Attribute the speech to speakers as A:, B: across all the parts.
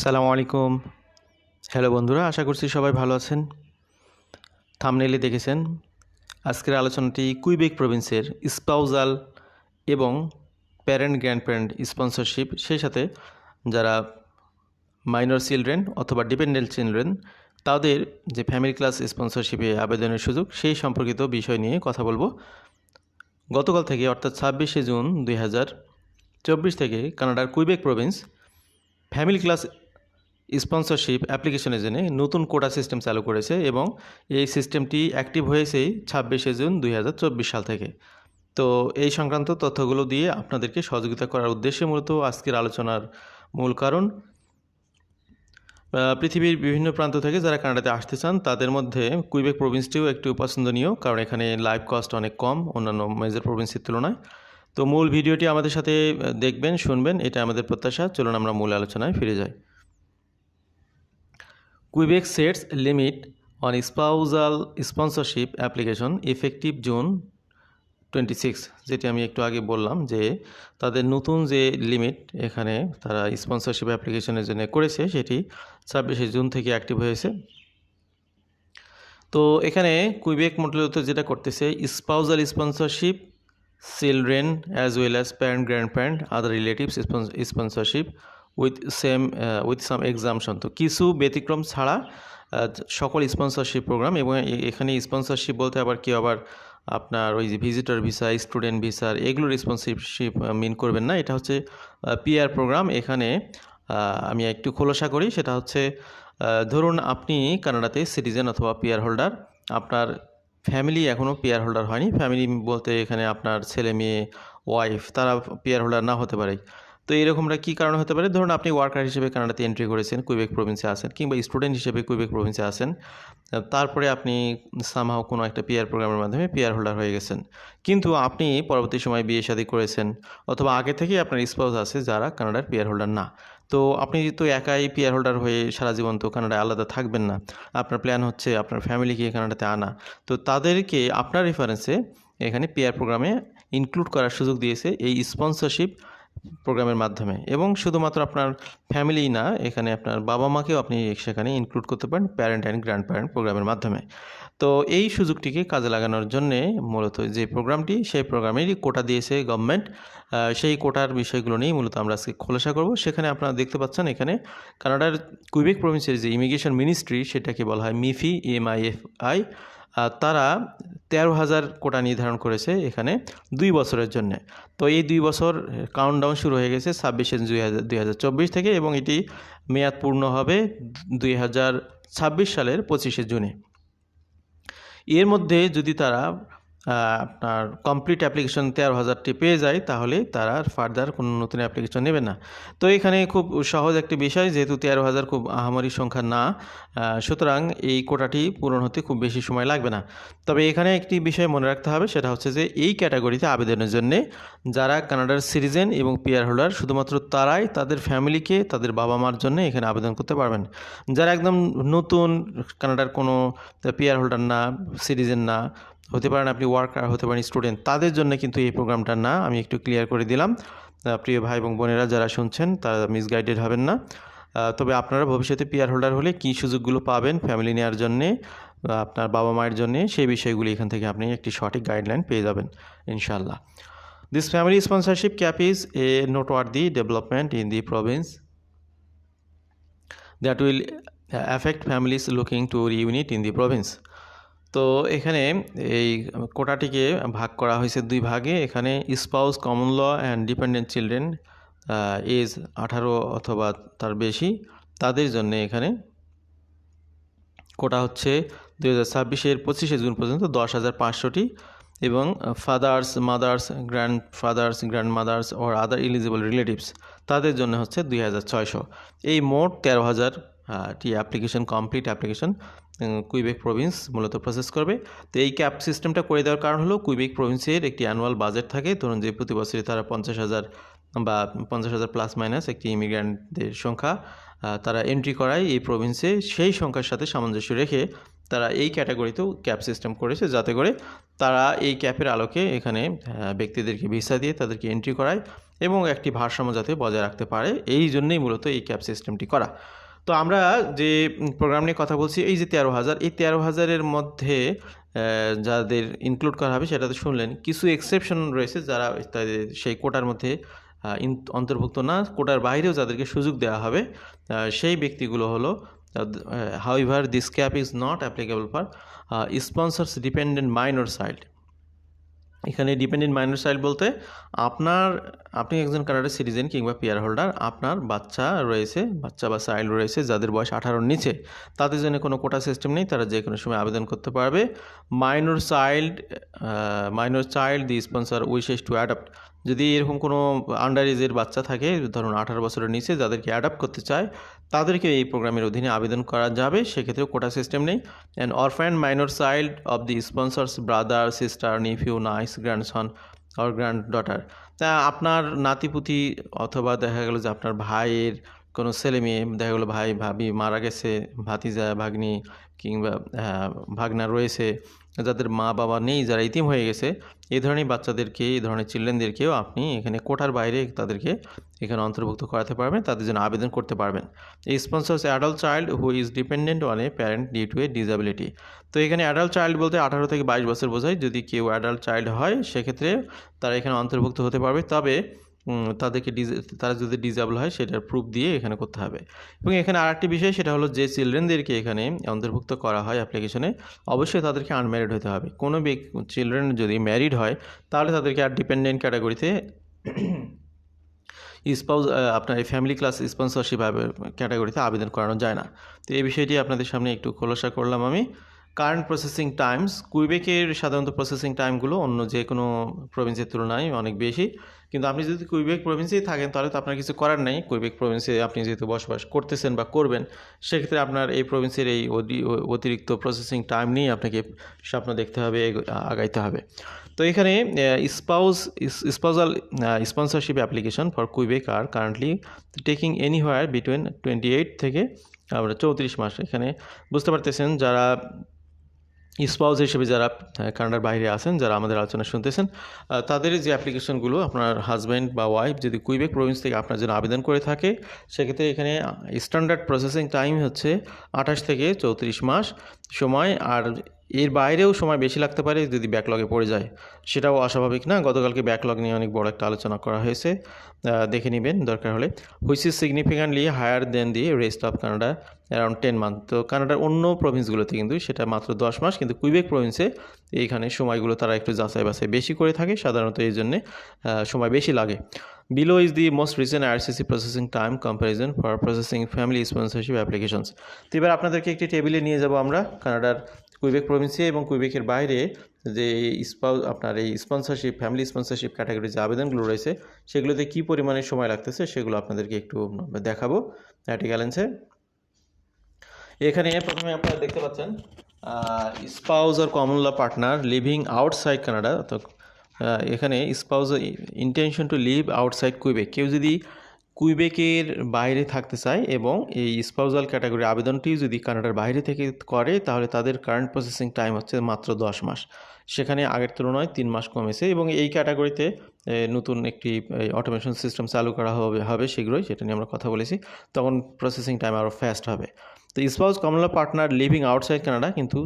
A: সালামু আলাইকুম। হ্যালো বন্ধুরা, আশা করছি সবাই ভালো আছেন। থামনেলে দেখেছেন, আজকের আলোচনাটি কুইবেক প্রভিন্সের স্পাউজাল এবং প্যারেন্ট গ্র্যান্ড প্যারেন্ট স্পন্সরশিপ, সেই সাথে যারা মাইনর চিলড্রেন অথবা ডিপেন্ডেন্ট চিলড্রেন, তাদের যে ফ্যামিলি ক্লাস স্পন্সরশিপে আবেদনের সুযোগ, সেই সম্পর্কিত বিষয় নিয়ে কথা বলব। গতকাল থেকে, অর্থাৎ ছাব্বিশে জুন দুই হাজার চব্বিশ থেকে, কানাডার Quebec province family class sponsorship অ্যাপ্লিকেশনের জন্য নতুন কোটা সিস্টেম চালু করেছে এবং এই সিস্টেমটি অ্যাক্টিভ হয়েছে ছাব্বিশে জুন দুই হাজার চব্বিশ সাল থেকে। তো এই সংক্রান্ত তথ্যগুলো দিয়ে আপনাদেরকে সহযোগিতা করার উদ্দেশ্যে মূলত আজকের আলোচনার মূল কারণ পৃথিবীর বিভিন্ন প্রান্ত থেকে যারা কানাডাতে আসতে চান, তাদের মধ্যে কুইবেক প্রভিন্সটিও একটু পছন্দনীয়, কারণ এখানে লাইফ কস্ট অনেক কম, অন্যান্য মেজর প্রভিন্সের তুলনায়। তো মূল ভিডিওটি আমাদের সাথে দেখবেন, শুনবেন এটা আমাদের প্রত্যাশা। চলুন আমরা মূল আলোচনায় ফিরে যাই। Quebec sets limit on spousal sponsorship application effective twenty six যেটি আমি একটু আগে বললাম যে তাদের নতুন যে লিমিট এখানে তারা স্পন্সরশিপ অ্যাপ্লিকেশনের জন্য করেছে, সেটি ছাব্বিশে জুন থেকে অ্যাক্টিভ হয়েছে। তো এখানে কুইবেক মূলত যেটা করতেছে spousal sponsorship children as well as parent grandparent other relatives sponsorship with same with some exemption তো কিছু ব্যতিক্রম ছাড়া সকল স্পন্সরশিপ প্রোগ্রাম এবং এখানে স্পন্সরশিপ বলতে আবার কেউ আবার আপনার ওই যে ভিজিটর ভিসা স্টুডেন্ট ভিসার এগুলোর স্পন্সরশিপ মিন করবেন না। এটা হচ্ছে পিআর প্রোগ্রাম এখানে আমি একটু খোলসা করি। সেটা হচ্ছে ধরুন আপনি কানাডাতে সিটিজেন অথবা পিআর হোল্ডার আপনার ফ্যামিলি এখনও পিআর হোল্ডার হয়নি। ফ্যামিলি বলতে এখানে আপনার ছেলে, মেয়ে ওয়াইফ তারা পিআর হোল্ডার না হতে পারে। তো এরকমটা কী কারণে হতে পারে? ধরুন আপনি ওয়ার্কার হিসেবে কানাডাতে এন্ট্রি করেছেন কুইবেক প্রভিন্সে আছেন কিংবা স্টুডেন্ট হিসেবে কুইবেক প্রভিন্সে আছেন তারপরে আপনি সামহাও কোনো একটা পিআর প্রোগ্রামের মাধ্যমে পিআর হোল্ডার হয়ে গেছেন। কিন্তু আপনি পরবর্তী সময় বিয়ে শাদী করেছেন অথবা আগে থেকেই আপনার স্পাউস আছে যারা কানাডার পিআর হোল্ডার না। তো আপনি তো একাই পিআর হোল্ডার হয়ে সারা জীবন তো কানাডায় আলাদা থাকবেন না, আপনার প্ল্যান হচ্ছে আপনার ফ্যামিলিকে কানাডাতে আনা। তো তাদেরকে আপনার রেফারেন্সে এখানে পিআর প্রোগ্রামে ইনক্লুড করার সুযোগ দিয়েছে এই স্পন্সরশিপ প্রোগ্রামের মাধ্যমে। এবং শুধুমাত্র আপনার ফ্যামিলি না, এখানে আপনার বাবা মাকেও আপনি সেখানে ইনক্লুড করতে পারেন প্যারেন্ট অ্যান্ড গ্র্যান্ড প্যারেন্ট প্রোগ্রামের মাধ্যমে। তো এই সুযোগটিকে কাজে লাগানোর জন্যে মূলত যে প্রোগ্রামটি, সেই প্রোগ্রামেরই কোটা দিয়েছে গভর্নমেন্ট সেই কোটার বিষয়গুলো নিয়েই মূলত আমরা আজকে খোলাসা করব। সেখানে আপনারা দেখতে পাচ্ছেন এখানে কানাডার কুইবেক প্রভিন্সের যে ইমিগ্রেশন মিনিস্ট্রি সেটাকে বলা হয় মিফি এমআইএফআই তারা তেরো হাজার কোটা নির্ধারণ করেছে এখানে দুই বছরের জন্য। তো এই দুই বছর কাউন্টডাউন শুরু হয়ে গেছে ছাব্বিশে দুই হাজার চব্বিশ থেকে এবং এটি মেয়াদ পূর্ণ হবে দুই হাজার ছাব্বিশ সালের পঁচিশে জুনে। এর মধ্যে যদি তারা আপনার কমপ্লিট অ্যাপ্লিকেশন তেরো হাজারটি পেয়ে যায় তাহলে তারা আর ফার্দার কোনো নতুন অ্যাপ্লিকেশন নেবে না। তো এখানে খুব সহজ একটি বিষয়, যেহেতু তেরো হাজার খুব আহামরি সংখ্যা না সুতরাং এই কোটাটি পূরণ হতে খুব বেশি সময় লাগবে না। তবে এখানে একটি বিষয় মনে রাখতে হবে, সেটা হচ্ছে যে এই ক্যাটাগরিতে আবেদনের জন্যে যারা কানাডার সিটিজেন এবং পিয়ার হোল্ডার শুধুমাত্র তারাই তাদের ফ্যামিলিকে তাদের বাবা মার জন্য এখানে আবেদন করতে পারবেন। যারা একদম নতুন কানাডার কোনো পিয়ার হোল্ডার না সিটিজেন না হতে পারেন আপনি ওয়ার্কার হতে পারেন স্টুডেন্ট তাদের জন্য কিন্তু এই প্রোগ্রামটা না, আমি একটু ক্লিয়ার করে দিলাম। প্রিয় ভাই এবং বোনেরা যারা শুনছেন, তারা মিসগাইডেড হবেন না। তবে আপনারা ভবিষ্যতে পিয়ার হোল্ডার হলে কী সুযোগগুলো পাবেন ফ্যামিলি নেওয়ার জন্যে আপনার বাবা মায়ের জন্যে, সেই বিষয়গুলি এখান থেকে আপনি একটি সঠিক গাইডলাইন পেয়ে যাবেন ইনশাল্লাহ this family sponsorship cap is a noteworthy development in the province that will affect families looking to reunite in the province তো এখানে এই কোটাটিকে ভাগ করা হয়েছে দুই ভাগে। এখানে spouse common law and dependent children age আঠারো অথবা তার বেশি, তাদের জন্য এখানে কোটা হচ্ছে দুই হাজার ছাব্বিশের পঁচিশে জুন পর্যন্ত দশ হাজার পাঁচশোটি এবং fathers mothers grandfathers grandmothers or other eligible relatives তাদের জন্য হচ্ছে দুই হাজার ছয়শো। এই মোট তেরো হাজার টি application complete application Quebec province মূলত প্রসেস করবে। তো এই ক্যাপ সিস্টেমটা করে দেওয়ার কারণ হলো কুইবেক প্রভিন্সের একটি অ্যানুয়াল বাজেট থাকে। ধরুন যে প্রতি বছরে তারা পঞ্চাশ হাজার বা পঞ্চাশ হাজার প্লাস মাইনাস একটি ইমিগ্র্যান্টদের সংখ্যা তারা এন্ট্রি করায় এই প্রভিন্সে সেই সংখ্যার সাথে সামঞ্জস্য রেখে তারা এই ক্যাটাগরিতেও ক্যাপ সিস্টেম করেছে যাতে করে তারা এই ক্যাপের আলোকে এখানে ব্যক্তিদেরকে ভিসা দিয়ে তাদেরকে এন্ট্রি করায় এবং একটি ভারসাম্য যাতে বজায় রাখতে পারে। এই জন্যেই মূলত এই ক্যাপ সিস্টেমটি করা। তো আমরা যে প্রোগ্রাম নিয়ে কথা বলছি, এই যে তেরো হাজার, এই তেরো হাজারের মধ্যে যাদের ইনক্লুড করা হবে সেটা তো শুনলেন। কিছু এক্সেপশন রয়েছে যারা তাদের সেই কোটার মধ্যে অন্তর্ভুক্ত না, কোটার বাইরেও যাদেরকে সুযোগ দেওয়া হবে সেই ব্যক্তিগুলো হলো however this cap is not applicable for sponsor's dependent minor child এখানে ডিপেন্ডেন্ট মাইনর চাইল্ড বলতে আপনার, আপনি একজন কানাডার সিটিজেন কিংবা পিয়ার হোল্ডার আপনার বাচ্চা রয়েছে, বাচ্চা বা চাইল্ড রয়েছে যাদের বয়স আঠারোর নিচে। তাদের জন্য কোনো কোটা সিস্টেম নেই, তারা যে কোনো সময় আবেদন করতে পারবে। Minor child minor child the sponsor wishes to adopt যদি এরকম কোনো আন্ডার এজের বাচ্চা থাকে, ধরুন আঠারো বছরের নিচে, যাদেরকে অ্যাডাপ্ট করতে চায় তাদেরকে এই প্রোগ্রামের অধীনে আবেদন করা যাবে। সেক্ষেত্রেও কোটা সিস্টেম নেই। And orphan minor child of the sponsor's brother sister nephew niece grandson or granddaughter তা আপনার নাতিপুতি অথবা দেখা গেল যে আপনার ভাইয়ের কোনো ছেলে মেয়ে দেখা গেলো ভাই, ভাবি মারা গেছে, ভাতিজা, ভাগ্নি কিংবা ভাগনা রয়েছে, যাদের মা বাবা নেই, যারা ইতিম হয়ে গেছে এই ধরনের বাচ্চাদেরকে এই ধরনের চিলড্রেনদেরকেও আপনি এখানে কোটার বাইরে তাদেরকে এখানে অন্তর্ভুক্ত করাতে পারবেন, তাদের জন্য আবেদন করতে পারবেন। Sponsor's adult child who is dependent on a parent due to a disability তো এখানে অ্যাডাল্ট চাইল্ড বলতে আঠারো থেকে বাইশ বছর বোঝায়, যদি কেউ অ্যাডাল্ট চাইল্ড হয়, সেক্ষেত্রে তারা এখানে অন্তর্ভুক্ত হতে পারবে। তবে তাদেরকে তারা যদি ডিজেবল হয়, সেটার প্রুফ দিয়ে এখানে করতে হবে। এবং এখানে আরেকটি বিষয়, সেটা হলো যে চিলড্রেনদেরকে এখানে অন্তর্ভুক্ত করা হয় অ্যাপ্লিকেশনে অবশ্যই তাদেরকে আনম্যারিড হতে হবে। কোনো চিলড্রেন যদি ম্যারিড হয়, তাহলে তাদেরকে আর ডিপেন্ডেন্ট ক্যাটাগরিতে স্পাউস আপনার এই ফ্যামিলি ক্লাস স্পন্সরশিপ ক্যাটাগরিতে আবেদন করানো যায় না। তো এই বিষয়টি আপনাদের সামনে একটু খোলসা করলাম আমি। কারেন্ট প্রসেসিং টাইমস কুইবেকের সাধারণত প্রসেসিং টাইমগুলো অন্য যে কোনো প্রভিন্সের তুলনায় অনেক বেশি। কিন্তু আপনি যদি কুইবেক প্রভিন্সেই থাকেন, তাহলে তো আপনার কিছু করার নেই। কুইবেক প্রভিন্সে আপনি যেহেতু বসবাস করতেছেন বা করবেন, সেক্ষেত্রে আপনার এই প্রভিন্সের এই অতিরিক্ত প্রসেসিং টাইম নিয়ে আপনাকে স্বপ্ন দেখতে হবে আগাইতে হবে। তো এখানে spouse spousal sponsorship application for Quebec are currently taking anywhere between twenty eight থেকে, আমরা চৌত্রিশ মাস এখানে বুঝতে পারতেছেন, যারা স্পাউস হিসেবে যারা কানাডার বাইরে আছেন, যারা আমাদের আলোচনা শুনতেছেন তাদের যে অ্যাপ্লিকেশনগুলো, আপনার হাজব্যান্ড বা ওয়াইফ যদি কুইবেক প্রভিন্স থেকে আপনার জন্য আবেদন করে থাকে, সেক্ষেত্রে এখানে স্ট্যান্ডার্ড প্রসেসিং টাইম হচ্ছে আঠাশ থেকে চৌত্রিশ মাস সময়, আর এর বাইরেও সময় বেশি লাগতে পারে যদি ব্যাকলগে পড়ে যায়। সেটাও অস্বাভাবিক না। গতকালকে ব্যাকলগ নিয়ে অনেক বড় একটা আলোচনা করা হয়েছে। দেখে নেবেন, দরকার হলে। Which is significantly higher than the rest of Canada around ten month তো কানাডার অন্য প্রভিন্সগুলোতে কিন্তু সেটা মাত্র দশ মাস, কিন্তু কুইবেক প্রভিন্সে এইখানে সময়গুলো তারা একটু যাচাই বাছাই বেশি করে থাকে। সাধারণত এই জন্যে সময় বেশি লাগে। Below is the most recent IRCC processing time comparison for processing family sponsorship applications তো এবার আপনাদেরকে একটি টেবিলে নিয়ে যাব আমরা কানাডার কুইবেক প্রভিন্সে এবং কুইবেকের বাইরে যে স্পাউ আপনার এই স্পন্সরশিপ ফ্যামিলি স্পন্সরশিপ ক্যাটাগরির যে আবেদনগুলো রয়েছে সেগুলোতে কী পরিমাণে সময় লাগতেছে সেগুলো আপনাদেরকে একটু দেখাবো। অ্যাটিক্যালেন্সে এখানে প্রথমে আপনারা দেখতে পাচ্ছেন স্পাউজ আর common law partner living outside Canada ah, এখানে spouse intention to live outside Quebec কেউ যদি কুইবেকের বাইরে থাকতে চায় এবং এই স্পাউজাল ক্যাটাগরি আবেদনটি যদি কানাডার বাইরে থেকে করে, তাহলে তাদের কারেন্ট প্রসেসিং টাইম হচ্ছে মাত্র দশ মাস। সেখানে আগের তুলনায় তিন মাস কমেছে এবং এই ক্যাটাগরিতে নতুন একটি অটোমেশন সিস্টেম চালু করা হবে হবে শীঘ্রই, সেটা নিয়ে আমরা কথা বলেছি। তখন প্রসেসিং টাইম আরও ফাস্ট হবে। তো spouse common law partner living outside Canada কিন্তু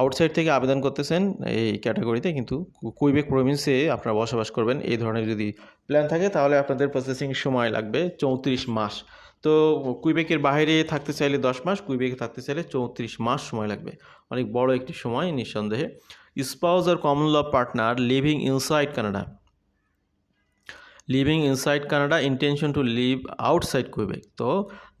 A: আউটসাইড থেকে আবেদন করতেছেন এই ক্যাটাগরিতে কিন্তু কুইবেক প্রভিন্সে আপনারা বসবাস করবেন। এই ধরনের যদি প্ল্যান থাকে তাহলে আপনাদের প্রসেসিং সময় লাগবে চৌত্রিশ মাস। তো কুইবেকের বাইরে থাকতে চাইলে দশ মাস, কুইবেকে থাকতে চাইলে চৌত্রিশ মাস সময় লাগবে। অনেক বড় একটি সময় নিঃসন্দেহে। Spouse R common law partner living inside Canada. Living inside Canada intention to live outside Quebec তো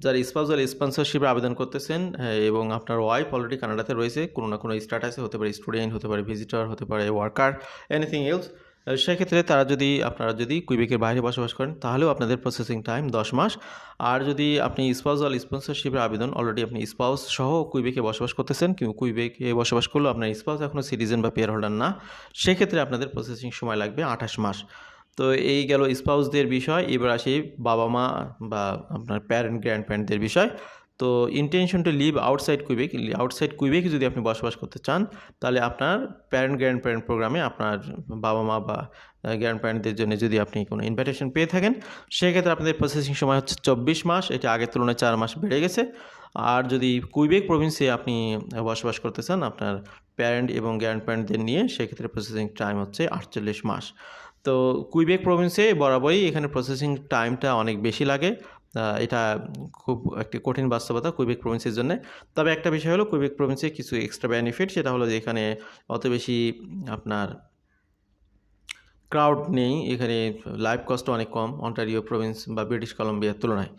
A: যারা স্পাউজাল স্পন্সরশিপে আবেদন করতেছেন হ্যাঁ, এবং আপনার ওয়াইফ অলরেডি কানাডাতে রয়েছে কোনো না কোনো স্ট্যাটাসে হতে পারে স্টুডেন্ট হতে পারে ভিজিটর হতে পারে ওয়ার্কার এনিথিং এলস সেক্ষেত্রে তারা যদি আপনারা যদি কুইবেকের বাইরে বসবাস করেন তাহলেও আপনাদের প্রসেসিং টাইম দশ মাস। আর যদি আপনি স্পাউজাল স্পন্সরশিপের আবেদন অলরেডি আপনি স্পাউস সহ কুইবেকে বসবাস করতেছেন কিন্তু কুইবেকে বসবাস করলেও আপনার স্পাউস এখনও সিটিজেন বা পেয়ার হোল্ডার না সেক্ষেত্রে আপনাদের প্রসেসিং সময় লাগবে আঠাশ মাস। তো এই গেল স্পাউসদের বিষয়, এবার আসি বাবা মা বা আপনার প্যারেন্ট গ্র্যান্ড প্যারেন্টদের বিষয়। তো intention to live outside Quebec outside কুইবেকে যদি আপনি বসবাস করতে চান, তাহলে আপনার প্যারেন্ট গ্র্যান্ড প্যারেন্ট প্রোগ্রামে আপনার বাবা মা বা গ্র্যান্ড প্যারেন্টদের জন্য যদি আপনি কোনো ইনভাইটেশন পেয়ে থাকেন, সেক্ষেত্রে আপনাদের প্রসেসিং সময় হচ্ছে চব্বিশ মাস, এটা আগের তুলনায় চার মাস বেড়ে গেছে। আর যদি কুইবেক প্রভিন্সে আপনি বসবাস করতে চান, আপনার প্যারেন্ট এবং গ্র্যান্ড প্যারেন্টদের নিয়ে, সেক্ষেত্রে প্রসেসিং টাইম হচ্ছে আটচল্লিশ মাস। তো কুইবেক প্রভিন্সে বরাবরই এখানে প্রসেসিং টাইমটা অনেক বেশি লাগে। এটা খুব একটি কঠিন বাস্তবতা কুইবেক প্রভিন্সের জন্য। তবে একটা বিষয় হলো কুইবেক প্রভিন্সে কিছু এক্সট্রা বেনিফিট সেটা হলো যে এখানে অত বেশি আপনার ক্রাউড নেই। এখানে লাইফ কস্ট অনেক কম অন্টারিও প্রভিন্স বা ব্রিটিশ কলম্বিয়ার তুলনায়।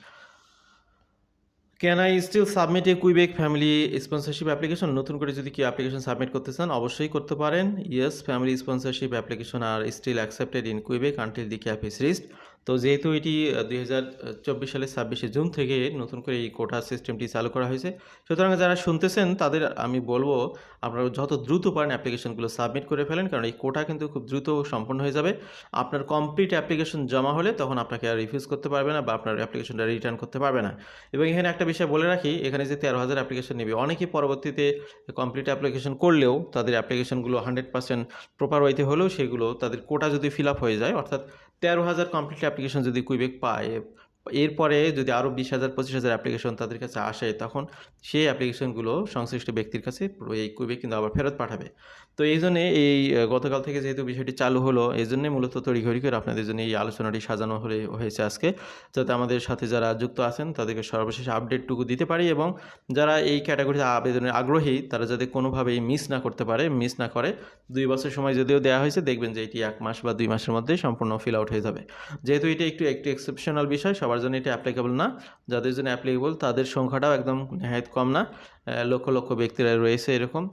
A: Can I still submit a Quebec family sponsorship application নতুন করে যদি কি অ্যাপ্লিকেশন সাবমিট করতে চান, অবশ্যই করতে পারেন। Yes family sponsorship application are still accepted in Quebec until the cap is reached তো যেহেতু এটি দুই হাজার চব্বিশ সালের ছাব্বিশে জুন থেকে নতুন করে এই কোটা সিস্টেমটি চালু করা হয়েছে, সুতরাং যারা শুনতেছেন তাদের আমি বলব আপনারা যত দ্রুত পারেন অ্যাপ্লিকেশনগুলো সাবমিট করে ফেলেন, কারণ এই কোটা কিন্তু খুব দ্রুত সম্পন্ন হয়ে যাবে। আপনার কমপ্লিট অ্যাপ্লিকেশন জমা হলে তখন আপনাকে আর রিফিউজ করতে পারবে না বা আপনার অ্যাপ্লিকেশনটা রিটার্ন করতে পারবে না। এবং এখানে একটা বিষয় বলে রাখি, এখানে যে তেরো হাজার অ্যাপ্লিকেশন নেবে, অনেকেই পরবর্তীতে কমপ্লিট অ্যাপ্লিকেশন করলেও তাদের অ্যাপ্লিকেশনগুলো হান্ড্রেড পার্সেন্ট প্রপার ওয়েতে হলেও সেগুলো তাদের কোটা যদি ফিল আপ হয়ে যায়, অর্থাৎ তেরো হাজার কমপ্লিট অ্যাপ্লিকেশন যদি কুইবেক পায় এরপরে যদি আরও বিশ হাজার, পঁচিশ হাজার অ্যাপ্লিকেশন তাদের কাছে আসে, তখন সেই অ্যাপ্লিকেশনগুলো সংশ্লিষ্ট ব্যক্তির কাছে এই কুইবেক কিন্তু আবার ফেরত পাঠাবে। তো এই জন্যে এই গতকাল থেকে যেহেতু বিষয়টি চালু হলো, এই জন্যে মূলত তড়িঘড়ি করে আপনাদের জন্য এই আলোচনাটি সাজানো হলে, হয়েছে আজকে। যাতে আমাদের সাথে যারা যুক্ত আছেন, তাদেরকে সর্বশেষ আপডেটটুকু দিতে পারি এবং যারা এই ক্যাটাগরিতে আবেদনের আগ্রহী, তারা যাতে কোনোভাবেই মিস না করতে পারে মিস না করে, দুই বছর সময় যদিও দেওয়া হয়েছে, দেখবেন যে এটি এক মাস বা দুই মাসের মধ্যে সম্পূর্ণ ফিল আউট হয়ে যাবে। যেহেতু এটি একটু একটু এক্সেপশনাল বিষয়, সবার জন্য এটা অ্যাপ্লিকেবল না। যাদের জন্য অ্যাপ্লিকেবল তাদের সংখ্যাটাও একদম নেহায়ত কম না। লক্ষ লক্ষ ব্যক্তিরা রয়েছে এরকম।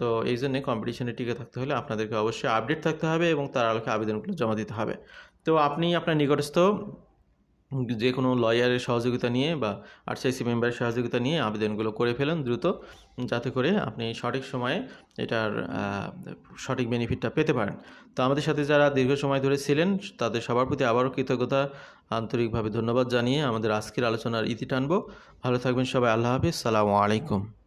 A: তো এই জন্যে কম্পিটিশনে টিকে থাকতে হলে আপনাদেরকে অবশ্যই আপডেট থাকতে হবে এবং তার আলোকে আবেদনগুলো জমা দিতে হবে। তো আপনি আপনার নিকটস্থ যে কোনো লয়ারের সহযোগিতা নিয়ে বা আরসিআইসি মেম্বারের সহযোগিতা নিয়ে আবেদনগুলো করে ফেলুন দ্রুত, যাতে করে আপনি সঠিক সময়ে এটার সঠিক বেনিফিটটা পেতে পারেন। তো আমাদের সাথে যারা দীর্ঘ সময় ধরে ছিলেন, তাদের সবার প্রতি আবারও কৃতজ্ঞতা। আন্তরিকভাবে ধন্যবাদ জানিয়ে আমাদের আজকের আলোচনার ইতি টানবো। ভালো থাকবেন সবাই, আল্লাহ হাফিজ। সালামু আলাইকুম।